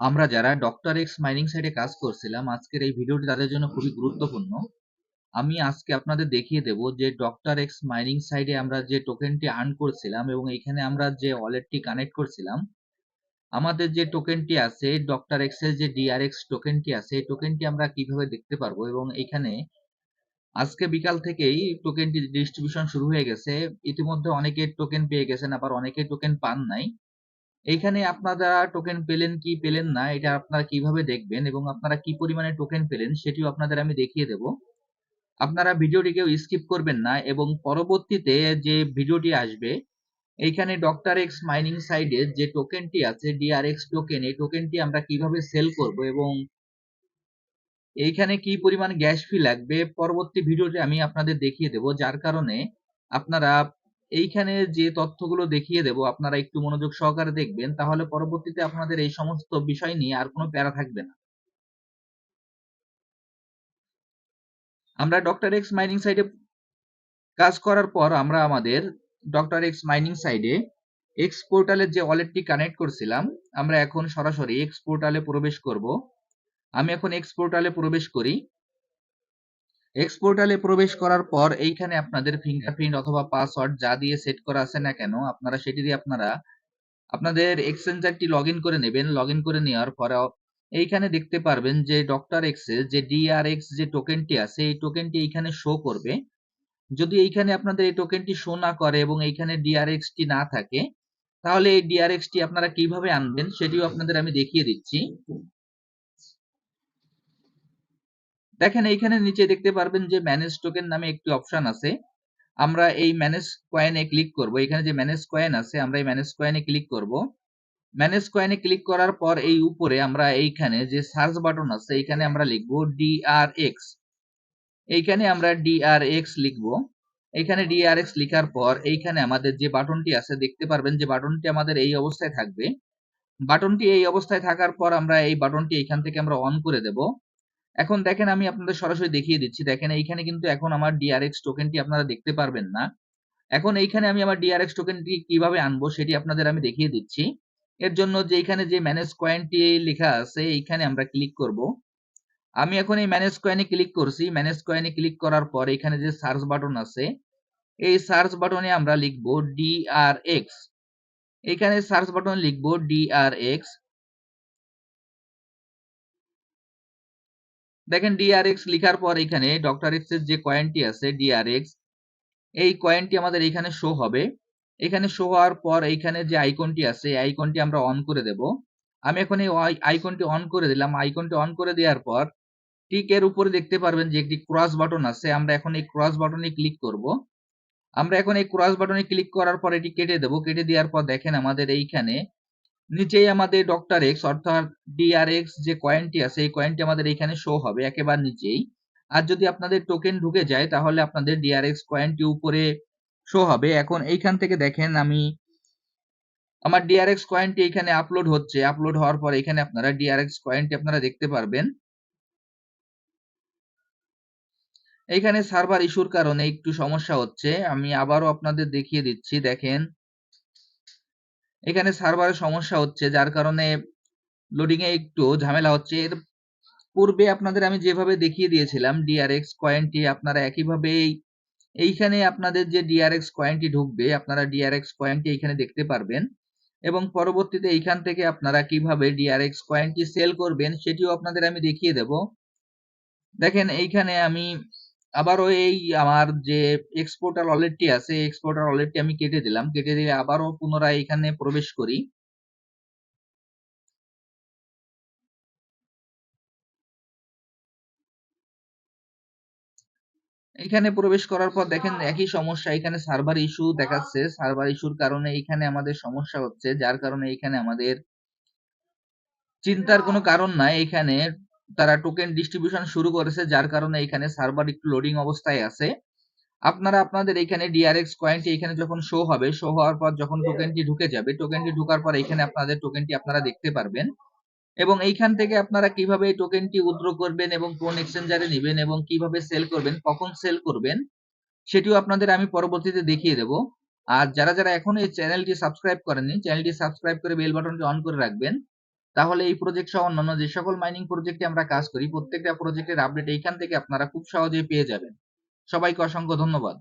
আমরা যারা doctor x mining সাইটে কাজ করছিলাম, আজকের এই ভিডিওটি তাদের জন্য খুবই গুরুত্বপূর্ণ। আমি আজকে আপনাদের দেখিয়ে দেব যে ডক্টর এক্স মাইনিং সাইটে আমরা যে টোকেনটি আর্ন করছিলাম এবং এখানে আমরা যে ওয়ালেটটি কানেক্ট করছিলাম, আমাদের যে টোকেনটি আছে ডক্টর এক্সের যে ডিআরএক্স টোকেনটি আছে, এই টোকেনটি আমরা কীভাবে দেখতে পারব এবং এখানে আজকে বিকাল থেকেই টোকেনটি ডিস্ট্রিবিউশন শুরু হয়ে গেছে। ইতিমধ্যে অনেকে টোকেন পেয়ে গেছেন, আবার অনেকে টোকেন পান নাই। এইখানে আপনারা টোকেন পেলেন কি পেলেন না, এটা আপনারা কীভাবে দেখবেন এবং আপনারা কি পরিমাণে টোকেন পেলেন সেটিও আপনাদের আমি দেখিয়ে দেব। আপনারা ভিডিওটিকেও স্কিপ করবেন না এবং পরবর্তীতে যে ভিডিওটি আসবে, এইখানে ডক্টর এক্স মাইনিং সাইডে যে টোকেনটি আছে ডিআরএক্স টোকেন এই টোকেনটি আমরা কীভাবে সেল করব এবং এইখানে কি পরিমাণ গ্যাস ফি লাগবে, পরবর্তী ভিডিওটি আমি আপনাদের দেখিয়ে দেব, যার কারণে আপনারা এইখানে যে তথ্যগুলো দেখিয়ে দেব, আপনারা একটু মনোযোগ সহকারে দেখবেন, তাহলে পরবর্তীতে আপনাদের এই সমস্ত বিষয় নিয়ে আর কোনো প্যারা থাকবে না। আমরা ডক্টর এক্স মাইনিং সাইডে কাজ করার পর আমরা আমাদের ডক্টর এক্স মাইনিং সাইডে এক্স পোর্টালের যে ওয়ালেটটি কানেক্ট করছিলাম, আমরা এখন সরাসরি এক্স পোর্টালে প্রবেশ করব। আমি এখন এক্স পোর্টালে প্রবেশ করি। এক্স পোর্টালে প্রবেশ করার পর এইখানে আপনাদের ফিঙ্গারপ্রিন্ট অথবা পাসওয়ার্ড যা দিয়ে সেট করা আছে না কেন, আপনারা সেটি দিয়ে আপনারা আপনাদের এক্সচেঞ্জারটি লগ করে নেবেন। লগ করে নেওয়ার পরে এইখানে দেখতে পারবেন যে ডক্টর এক্সে যে ডিআরএক্স যে টোকেনটি আছে, এই টোকেনটি এইখানে শো করবে। যদি এইখানে আপনাদের এই টোকেনটি শো না করে এবং এইখানে ডিআরএক্সটি না থাকে, তাহলে এই ডিআরএক্সটি আপনারা কীভাবে আনবেন সেটিও আপনাদের আমি দেখিয়ে দিচ্ছি। দেখেন, এইখানে নিচে দেখতে পারবেন যে ম্যানেজ টোকেন নামে একটি অপশন আছে। আমরা এই ম্যানেজ কয়েনে ক্লিক করব। এখানে যে ম্যানেজ কয়েন আছে, আমরা এই ম্যানেজ কয়েনে ক্লিক করব। ম্যানেজ কয়েনে ক্লিক করার পর এই উপরে আমরা এইখানে যে সার্চ বাটন আছে, এইখানে আমরা লিখব ডিআরএক্স এইখানে আমরা ডিআরএক্স লিখব। এইখানে ডিআরএক্স লেখার পর এইখানে আমাদের যে বাটনটি আছে, দেখতে পারবেন যে বাটনটি আমাদের এই অবস্থায় থাকবে। বাটনটি এই অবস্থায় থাকার পর আমরা এই বাটনটি এইখান থেকে আমরা অন করে দেব। এখন দেখেন আমি আপনাদের সরাসরি দেখিয়ে দিচ্ছি। দেখেন এইখানে কিন্তু এখন আমার ডিআরএক্স টোকেনটি আপনারা দেখতে পারবেন না। এখন এইখানে আমি আমার ডিআরএক্স টোকেনটি কীভাবে আনব সেটি আপনাদের আমি দেখিয়ে দিচ্ছি। এর জন্য যে এখানে যে ম্যানেজ কয়েনটি লেখা আছে, এইখানে আমরা ক্লিক করব। আমি এখন এই ম্যানেজ কয়েনে ক্লিক করছি। ম্যানেজ কয়েনে ক্লিক করার পর এখানে যে সার্চ বাটন আছে, এই সার্চ বাটনে আমরা লিখব ডিআরএক্স এখানে সার্চ বাটন লিখব ডিআরএক্স দেখেন ডিআরএক্স লেখার পর এখানে ডক্টর এক্সের যে কয়েনটি আছে ডিআরএক্স এই কয়েনটি আমাদের এখানে শো হবে। এখানে শো হওয়ার পর এইখানে যে আইকনটি আছে, এই আইকনটি আমরা অন করে দেব। আমি এখন এই আইকনটি অন করে দিলাম। আইকনটি অন করে দেওয়ার পর ঠিক এর উপরে দেখতে পারবেন যে একটি ক্রস বাটন আছে। আমরা এখন এই ক্রস বাটনে ক্লিক করব। আমরা এখন এই ক্রস বাটনে ক্লিক করার পর এটি কেটে দেব। কেটে দেওয়ার পর দেখেন আমাদের এইখানে নিচেই আমাদের ডক্টর এক্স অর্থাৎ ডিআরএক্স যে কয়েনটি আছে, এই কয়েনটি আমাদের এখানে শো হবে একেবারে নিচেই। আর যদি আপনাদের টোকেন ঢুকে যায়, তাহলে আপনাদের ডিআরএক্স কয়েনটি উপরে শো হবে। এখন এইখান থেকে দেখেন আমি, আমার ডিআরএক্স কয়েনটি এখানে আপলোড হচ্ছে। আপলোড হওয়ার পর এখানে আপনারা ডিআরএক্স কয়েনটি আপনারা দেখতে পারবেন। এইখানে সার্ভার ইস্যুর কারণে একটু সমস্যা হচ্ছে। আমি আবারও আপনাদের দেখিয়ে দিচ্ছি। দেখেন এখানে সার্ভারের সমস্যা হচ্ছে, যার কারণে লোডিং এ একটু ঝামেলা হচ্ছে। এর পূর্বে আপনাদের আমি যেভাবে দেখিয়ে দিয়েছিলাম ডিআরএক্স কয়েনটি আপনারা একইভাবে এইখানে আপনাদের যে ডিআরএক্স কয়েনটি ঢুকবে, আপনারা ডিআরএক্স কয়েনটি এইখানে দেখতে পারবেন। এবং পরবর্তীতে এইখান থেকে আপনারা কীভাবে ডিআরএক্স কয়েনটি সেল করবেন, সেটিও আপনাদের আমি দেখিয়ে দেব। দেখেন, এইখানে আমি আবারও এই আমার যে এক্সপোর্টার ওয়ালেটটি আছে এক্সপোর্টার ওয়ালেটটি আমি কেটে দিলাম। কেটে দিয়ে আবারও পুনরায় এখানে প্রবেশ করি। এখানে প্রবেশ করার পর দেখেন একই সমস্যা, এখানে সার্ভার ইস্যু দেখাচ্ছে। সার্ভার ইস্যুর কারণে এখানে আমাদের সমস্যা হচ্ছে, যার কারণে এখানে আমাদের চিন্তার কোনো কারণ নাই। এখানে তারা টোকেন ডিস্ট্রিবিউশন শুরু করেছে, যার কারণে এখানে সার্ভার একটু লোডিং অবস্থায় আছে। আপনারা, আপনাদের এখানে ডিআরএক্স কয়েনটি এখানে যখন শো হবে শো হওয়ার পর যখন টোকেনটি ঢুকে যাবে টোকেনটি ঢুকার পর এখানে আপনাদের টোকেনটি আপনারা দেখতে পারবেন। এবং এইখান থেকে আপনারা কীভাবে এই টোকেনটি উইথড্র করবেন এবং কোন এক্সচেঞ্জারে নেবেন এবং কীভাবে সেল করবেন, কখন সেল করবেন, সেটিও আপনাদের আমি পরবর্তীতে দেখিয়ে দেব। আর যারা যারা এখন এই চ্যানেলটি সাবস্ক্রাইব করেননি চ্যানেলটি সাবস্ক্রাইব করে বেল বাটনটি অন করে রাখবেন। তাহলে এই প্রজেক্ট সহ অন্যান্য যে সকল মাইনিং প্রজেক্টে আমরা কাজ করি, প্রত্যেকটা প্রজেক্টের আপডেট এইখান থেকে আপনারা খুব সহজেই পেয়ে যাবেন। সবাইকে অসংখ্য ধন্যবাদ।